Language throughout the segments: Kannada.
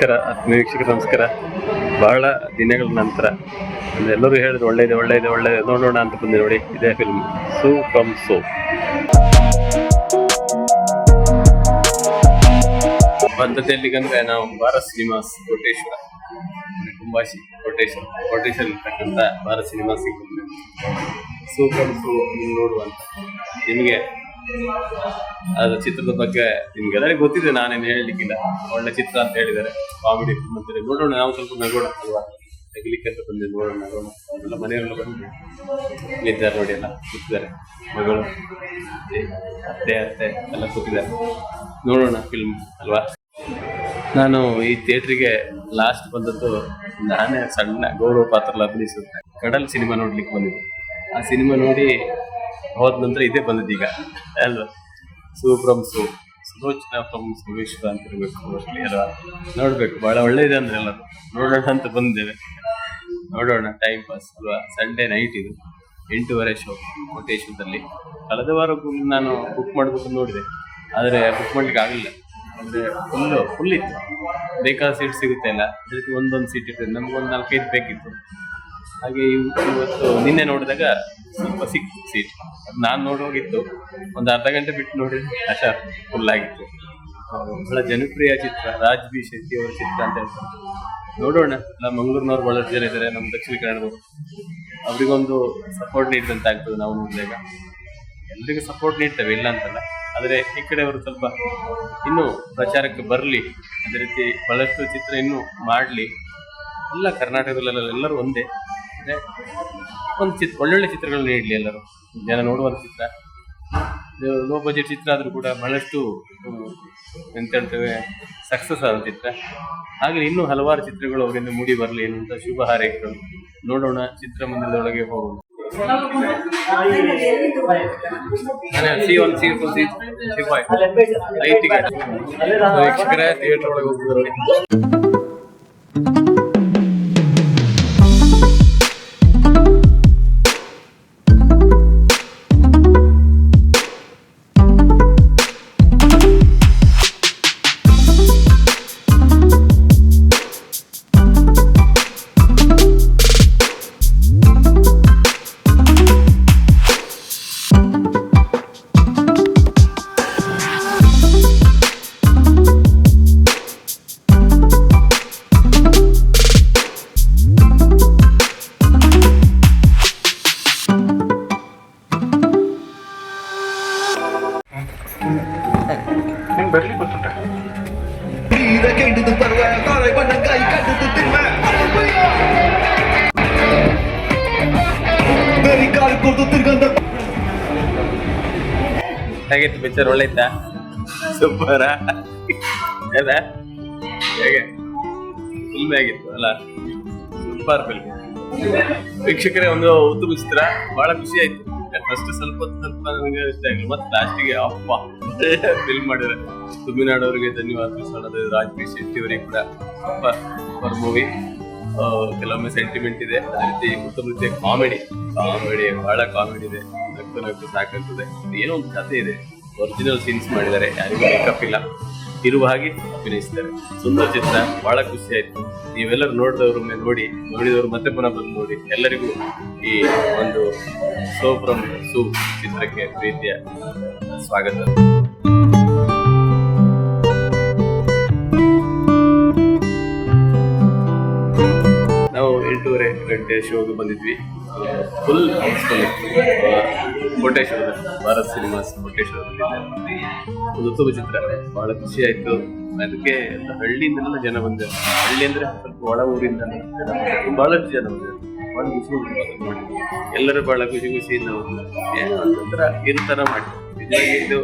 ವೀಕ್ಷಕ ನಮಸ್ಕಾರ. ಬಹಳ ದಿನಗಳ ನಂತರ ಎಲ್ಲರೂ ಹೇಳಿದ್ರು ಒಳ್ಳೇದು ಒಳ್ಳೇದು ಒಳ್ಳೇದು, ನೋಡೋಣ ಅಂತ ಬಂದೆ ನೋಡಿ, ಇದೇ ಫಿಲ್ಮ್ ಸೂ ಕಮ್ ಸೋ. ಬದ್ಧತೆಯಲ್ಲಿ ಅಂದ್ರೆ ನಾವು ಭಾರತ್ ಸಿನಿಮಾಸ್ ಕೋಟೇಶ್ವರ. ಕುಂಬಾಶಿ ಕೋಟೇಶ್ವರ. ಕೋಟೇಶ್ವರ ಇರ್ತಕ್ಕಂಥ ಭಾರತ್ ಸಿನಿಮಾಸ್ ಸೂ ಕಮ್ ಸೋ ನೋಡುವಂತ ನಿಮಗೆ ಅದು ಚಿತ್ರದ ಬಗ್ಗೆ ನಿಮ್ಗೆಲ್ಲರಿಗೂ ಗೊತ್ತಿದೆ ನಾನೇನು ಹೇಳಲಿಕ್ಕಿಲ್ಲ. ಒಳ್ಳೆ ಚಿತ್ರ ಅಂತ ಹೇಳಿದ್ದಾರೆ. ಕಾಮಿಡಿ ಮತ್ತೆ ನೋಡೋಣ ನಾವು ಸ್ವಲ್ಪ ನಗೋಣ ಅಲ್ವಾ? ತೆಗಿಲಿಕ್ಕೆ ಅಂತ ಬಂದೆ ನೋಡೋಣ ನಗೋಣ. ಎಲ್ಲ ಮನೆಯವರೆಲ್ಲ ಬಂದು ಇದ್ದಾರೆ ನೋಡಿ ಎಲ್ಲ ಕೂತಿದ್ದಾರೆ. ಮಗಳು ಅತ್ತೆ, ಅತ್ತೆ ಅತ್ತೆ ಎಲ್ಲ ಕೂತಿದ್ದಾರೆ. ನೋಡೋಣ ಫಿಲ್ಮ್ ಅಲ್ವಾ? ನಾನು ಈ ಥಿಯೇಟ್ರಿಗೆ ಲಾಸ್ಟ್ ಬಂದದ್ದು ನಾನೇ ಸಣ್ಣ ಗೌರವ ಪಾತ್ರ ಅಭಿನಯಿಸುತ್ತೆ. ಕಡಲ್ ಸಿನಿಮಾ ನೋಡ್ಲಿಕ್ಕೆ ಬಂದಿದ್ದೆ. ಆ ಸಿನಿಮಾ ನೋಡಿ ಹೋದ ನಂತರ ಇದೇ ಬಂದಿದ್ದು ಈಗ ಅಲ್ವಾ? ಸು ಫ್ರಮ್ ಸು. ಸುಲೋಚನಾ ಫ್ರಮ್ ಸುಮೇಶ್ವರ ಅಂತ ಇರಬೇಕು ಅಲ್ವಾ? ನೋಡ್ಬೇಕು. ಬಹಳ ಒಳ್ಳೆ ಇದೆ ಅಂದ್ರೆ ಎಲ್ಲರೂ ನೋಡೋಣ ಅಂತ ಬಂದಿದ್ದೇವೆ. ನೋಡೋಣ. ಟೈಮ್ ಪಾಸ್ ಅಲ್ವಾ? ಸಂಡೇ ನೈಟ್ ಇದು. ಎಂಟೂವರೆ ಶೋ ಕೋಟೇಶ್ವರದಲ್ಲಿ ಕಳೆದ ವಾರ ನಾನು ಬುಕ್ ಮಾಡ್ಬೇಕು ನೋಡಿದೆ. ಆದರೆ ಬುಕ್ ಮಾಡ್ಲಿಕ್ಕೆ ಆಗಲಿಲ್ಲ. ಅಂದ್ರೆ ಫುಲ್ ಫುಲ್ ಇತ್ತು. ಬೇಕಾದ ಸೀಟ್ ಸಿಗುತ್ತೆ ಅಲ್ಲ. ಅದಕ್ಕೆ ಒಂದೊಂದು ಸೀಟ್ ಇರ್ತದೆ. ನಮ್ಗೊಂದು ನಾಲ್ಕೈದು ಬೇಕಿತ್ತು. ಹಾಗೆ ಇವ್- ಇವತ್ತು ನಿನ್ನೆ ನೋಡಿದಾಗ ಸ್ವಲ್ಪ ಸಿಕ್ತು ಸೀಟ್. ನಾನು ನೋಡೋಗಿತ್ತು ಒಂದು ಅರ್ಧ ಗಂಟೆ ಬಿಟ್ಟು ನೋಡಿ ಅಶಾ ಫುಲ್ ಆಗಿತ್ತು. ಬಹಳ ಜನಪ್ರಿಯ ಚಿತ್ರ. ರಾಜ್ ಬಿ ಶೆಟ್ಟಿ ಅವರ ಚಿತ್ರ ಅಂತ ಹೇಳ್ತಾರೆ. ನೋಡೋಣ. ಎಲ್ಲ ಮಂಗಳೂರಿನವ್ರು ಬಹಳ ಜನ ಇದ್ದಾರೆ ನಮ್ಮ ದಕ್ಷಿಣ ಕನ್ನಡದವರು. ಅವರಿಗೊಂದು ಸಪೋರ್ಟ್ ನೀಡಿದಂತ ಆಗ್ತದೆ ನಾವು ನೋಡಿದಾಗ. ಎಲ್ರಿಗೂ ಸಪೋರ್ಟ್ ನೀಡ್ತೇವೆ, ಇಲ್ಲ ಅಂತಲ್ಲ. ಆದರೆ ಈ ಕಡೆ ಅವರು ಸ್ವಲ್ಪ ಇನ್ನೂ ಪ್ರಚಾರಕ್ಕೆ ಬರಲಿ. ಅದೇ ರೀತಿ ಬಹಳಷ್ಟು ಚಿತ್ರ ಇನ್ನೂ ಮಾಡಲಿ. ಎಲ್ಲ ಕರ್ನಾಟಕದಲ್ಲೆಲ್ಲ ಎಲ್ಲರೂ ಒಂದೇ. ಅಂದ್ರೆ ಒಂದು ಚಿತ್ರ ಒಳ್ಳೊಳ್ಳೆ ಚಿತ್ರಗಳು ನೀಡಲಿ ಎಲ್ಲರೂ. ಜನ ನೋಡುವಂತ ಚಿತ್ರ. ಲೋ ಬಜೆಟ್ ಚಿತ್ರ ಆದರೂ ಕೂಡ ಬಹಳಷ್ಟು ಎಂತ ಹೇಳ್ತೇವೆ ಸಕ್ಸಸ್ ಆದ ಚಿತ್ರ. ಹಾಗೆ ಇನ್ನೂ ಹಲವಾರು ಚಿತ್ರಗಳು ಅವರಿಂದ ಮೂಡಿ ಬರಲಿ ಅಂತ ಶುಭ ಹಾರೈಕೆಗಳು. ನೋಡೋಣ ಚಿತ್ರಮಂದಿರದೊಳಗೆ ಹೋಗೋಣ. ಸಿ ಒನ್ ಥಿಯೇಟರ್ ಒಳಗೆ ಹೋಗ್ತಿದ್ರು ಹೇಗಿತ್ತು ಪಿಕ್ಚರ್ ಒಳ್ಳೆ ಇತ್ತಾ ಸೂಪರ? ಹೇಗೆ? ಫಿಲ್ಮ್ ಆಗಿತ್ತು ಅಲ್ಲ? ಸೂಪರ್ ಫಿಲ್ಮ್ ವೀಕ್ಷಕರೇ ಒಂದು ಉತ್ತಮ ಚಿತ್ರ ಬಹಳ ಖುಷಿ ಆಯ್ತು. ಫಸ್ಟ್ ಸ್ವಲ್ಪ ಸ್ವಲ್ಪ ನನಗೆ ಇಷ್ಟ ಆಗಿಲ್ಲ ಮತ್ತೆ ಲಾಸ್ಟಿಗೆ ಅಪ್ಪ ಫಿಲ್ಮ್ ಮಾಡಿದ್ರೆ ತುಮಿನಾಡವರಿಗೆ ಧನ್ಯವಾದ ತಿಳಿಸೋಣ ರಾಜ್ ಬಿ ಶೆಟ್ಟಿ ಅವರಿಗೆ ಕೂಡ ಅಪ್ಪ ಸೂಪರ್ ಮೂವಿ ಕೆಲವೊಮ್ಮೆ ಸೆಂಟಿಮೆಂಟ್ ಇದೆ. ಅದೇ ರೀತಿ ಉತ್ತಮ ರೀತಿಯ ಕಾಮಿಡಿ ಕಾಮಿಡಿ ಬಹಳ ಕಾಮಿಡಿ ಇದೆ. ನಕ್ಕು ನಕ್ಕು ಸಾಕಾಗ್ತದೆ. ಏನೋ ಒಂದು ಕಥೆ ಇದೆ. ಒರಿಜಿನಲ್ ಸೀನ್ಸ್ ಮಾಡಿದ್ದಾರೆ. ಯಾರಿಗೂ ಮೇಕಪ್ ಇಲ್ಲ. ಇರುವ ಹಾಗೆ ಅಭಿನಯಿಸಿದ್ದಾರೆ ಸುಂದರ ಚಿತ್ರ. ಬಹಳ ಖುಷಿ ಆಯ್ತು. ನೀವೆಲ್ಲರೂ ನೋಡಿದವರು ನೋಡಿ, ನೋಡಿದವರು ಮತ್ತೆ ಪುನಃ ಬಂದು ನೋಡಿ, ಎಲ್ಲರಿಗೂ ಈ ಒಂದು ಸೋ ಫ್ರಮ್ ಸೂ ಚಿತ್ರಕ್ಕೆ ಪ್ರೀತಿಯ ಸ್ವಾಗತ. ಗಂಟೆ ಶೋಗೆ ಬಂದಿದ್ವಿ. ಫುಲ್ ಹೌಸ್ಫುಲ್ ಕೋಟೇಶ್ವರದ ಭಾರತ್ ಸಿನಿಮಾಸ್ ಕೋಟೇಶ್ವರದಲ್ಲಿ ಒಂದು ಉತ್ತಮ ಚಿತ್ರ. ಬಹಳ ಖುಷಿ ಆಯ್ತು. ಅದಕ್ಕೆ ಎಲ್ಲ ಹಳ್ಳಿಯಿಂದಲೆಲ್ಲ ಜನ ಬಂದರು ಹಳ್ಳಿ ಅಂದರೆ ಸ್ವಲ್ಪ ಒಳ ಊರಿಂದ ಬಹಳಷ್ಟು ಜನ ಬಂದರು ಬಹಳ ಖುಷಿ ಮಾಡಿದ್ವಿ ಎಲ್ಲರೂ ಬಹಳ ಖುಷಿ ಖುಷಿಯಿಂದ ಒಂಥರ ಇರ್ತರ ಮಾಡಿ ನಿಜವಾಗಿ ಇದು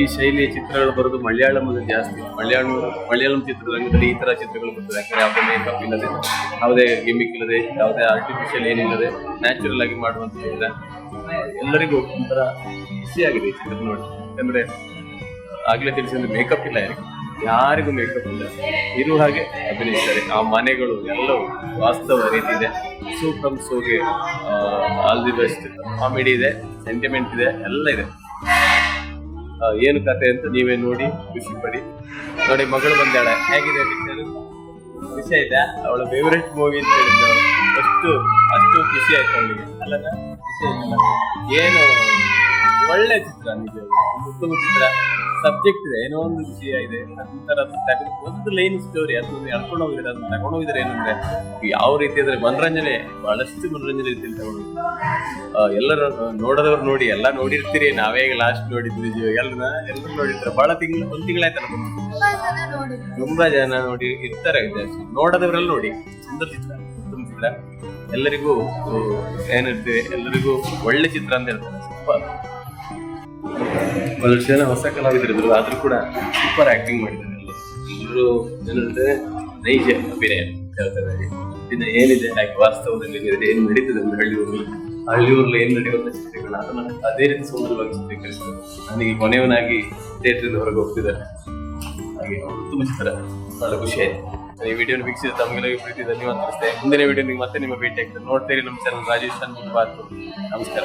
ಈ ಶೈಲಿಯ ಚಿತ್ರಗಳು ಬರೋದು ಮಲಯಾಳಂನಲ್ಲಿ ಜಾಸ್ತಿ. ಮಲಯಾಳಂ ಮಲಯಾಳಂ ಚಿತ್ರರಂಗದಲ್ಲಿ ಈ ತರ ಚಿತ್ರಗಳು ಬರ್ತದೆ. ಯಾಕಂದರೆ ಯಾವುದೇ ಮೇಕಪ್ ಇಲ್ಲದೆ, ಯಾವುದೇ ಗಿಮಿಕ್ ಇಲ್ಲದೆ, ಯಾವುದೇ ಆರ್ಟಿಫಿಷಿಯಲ್ ಏನಿಲ್ಲದೆ ನ್ಯಾಚುರಲ್ ಆಗಿ ಚಿತ್ರ. ಎಲ್ಲರಿಗೂ ಒಂಥರ ಖುಷಿಯಾಗಿದೆ ಈ ಚಿತ್ರ ನೋಡಿ. ಯಾಕಂದ್ರೆ ಆಗಲೇ ತಿಳಿಸಿದ್ರೆ ಮೇಕಪ್ ಇಲ್ಲ ಯಾರಿಗೆ. ಯಾರಿಗೂ ಮೇಕಪ್ ಇಲ್ಲ. ಇರುವ ಹಾಗೆ ಅಭಿನಯಿಸ್ತಾರೆ. ಆ ಮನೆಗಳು ಎಲ್ಲವೂ ವಾಸ್ತವ ರೀತಿ ಇದೆ ಸೂಪ್ರಮ್ ಸೋಗೆ ಆಲ್ ದಿ ಬೆಸ್ಟ್ ಕಾಮಿಡಿ ಇದೆ ಸೆಂಟಿಮೆಂಟ್ ಇದೆ, ಎಲ್ಲ ಇದೆ. ಏನು ಕತೆ ಅಂತ ನೀವೇ ನೋಡಿ, ಖುಷಿ ಪಡಿ. ನೋಡಿ, ಮಗಳು ಬಂದಾಳೆ. ಹೇಗಿದೆ ಪಿಕ್ಚರ್ ಖುಷಿ ಆಯ್ತಾ? ಅವಳ ಫೇವ್ರೆಟ್ ಮೂವಿ ಅಂತ ಹೇಳಿದ್ದು. ಅಷ್ಟು ಅಷ್ಟು ಖುಷಿ ಆಯ್ತು ಅವಳಿಗೆ. ಅಲ್ಲ ಖುಷಿ ಆಯ್ತಲ್ಲ? ಏನು? ಒಳ್ಳೆ ಚಿತ್ರ ನಿಜ. ಒಂದು ಉತ್ತಮ ಚಿತ್ರ. ಸಬ್ಜೆಕ್ಟ್ ಇದೆ. ಏನೋ ಒಂದು ವಿಷಯ ಇದೆ. ಅದೊಂಥರ ಒಂದು ಲೈನ್ ಸ್ಟೋರಿ ಅದನ್ನು ಎಳ್ಕೊಂಡು ಹೋಗಿದ್ರೆ ಅದನ್ನ ತಗೊಂಡು ಹೋಗಿದ್ರೆ ಏನಂದ್ರೆ ಯಾವ ರೀತಿ ಅಂದ್ರೆ ಮನರಂಜನೆ ಬಹಳಷ್ಟು ಮನರಂಜನೆ ರೀತಿಯಲ್ಲಿ ತಗೊಂಡು ಎಲ್ಲರೂ ನೋಡದವ್ರು ನೋಡಿ ಎಲ್ಲ ನೋಡಿರ್ತೀರಿ. ನಾವೇ ಲಾಸ್ಟ್ ನೋಡಿದ್ವಿ ಎಲ್ಲ ಎಲ್ಲರೂ ನೋಡಿರ್ತಾರೆ. ಬಹಳ ತಿಂಗಳು ಒಂದು ತಿಂಗಳಾಯ್ತಲ್ಲ ತುಂಬಾ ಜನ ನೋಡಿ ಇರ್ತಾರೆ ಜಾಸ್ತಿ ನೋಡದವರೆಲ್ಲ ನೋಡಿ. ಸುಂದರ ಚಿತ್ರ ಉತ್ತಮ ಚಿತ್ರ. ಎಲ್ಲರಿಗೂ ಏನಿರ್ತೀವಿ ಎಲ್ಲರಿಗೂ ಒಳ್ಳೆ ಚಿತ್ರ ಅಂತ ಹೇಳ್ತಾರೆ. ಸೂಪರ್. ಒಂದಷ್ಟು ಜನ ಹೊಸ ಕಲಾವಿದರಿದ್ರು ಆದ್ರೂ ಕೂಡ ಸೂಪರ್ ಆಕ್ಟಿಂಗ್ ಮಾಡಿದ್ದಾರೆ ಎಲ್ಲರೂ ಏನಂದ್ರೆ ನೈಜ ಅಭಿನಯ ಹೇಳ್ತಾರೆ. ಇನ್ನು ಏನಿದೆ, ಹಾಗೆ ವಾಸ್ತವದಲ್ಲಿ ಏನ್ ನಡೀತದೆ ಅಂದ್ರೆ ಹಳ್ಳಿಯೂರಲ್ಲಿ ಹಳ್ಳಿಯೂರಲ್ಲಿ ಏನ್ ನಡೆಯುವಂತ ಚಿತ್ರಗಳು ಅದನ್ನ ಅದೇ ರೀತಿ ಸುಂದರವಾಗಿ ಚಿತ್ರೀಕರಿಸಿದ್ದಾರೆ ನನಗೆ ಕೊನೆಯವನಾಗಿ ಥಿಯೇಟರ್ ಹೊರಗೆ ಹೋಗ್ತಿದ್ದಾರೆ. ಹಾಗೆ ತುಂಬ ಚಿತ್ರ ಬಹಳ ಖುಷಿ ಆಯ್ತು. ಈ ವಿಡಿಯೋ ವೀಕ್ಷಿಸಿದ ತಮಗೆಲ್ಲರಿಗೂ ಪ್ರೀತಿ, ಧನ್ಯವಾದ. ನಮಸ್ತೆ. ಮುಂದಿನ ವಿಡಿಯೋ ಮತ್ತೆ ನಿಮ್ಮ ಭೇಟಿ ಆಗ್ತದೆ ನೋಡ್ತೀರಿ ನಮ್ಮ ಚಾನಲ್ ರಾಜೇಶ್ ನಮಸ್ಕಾರ.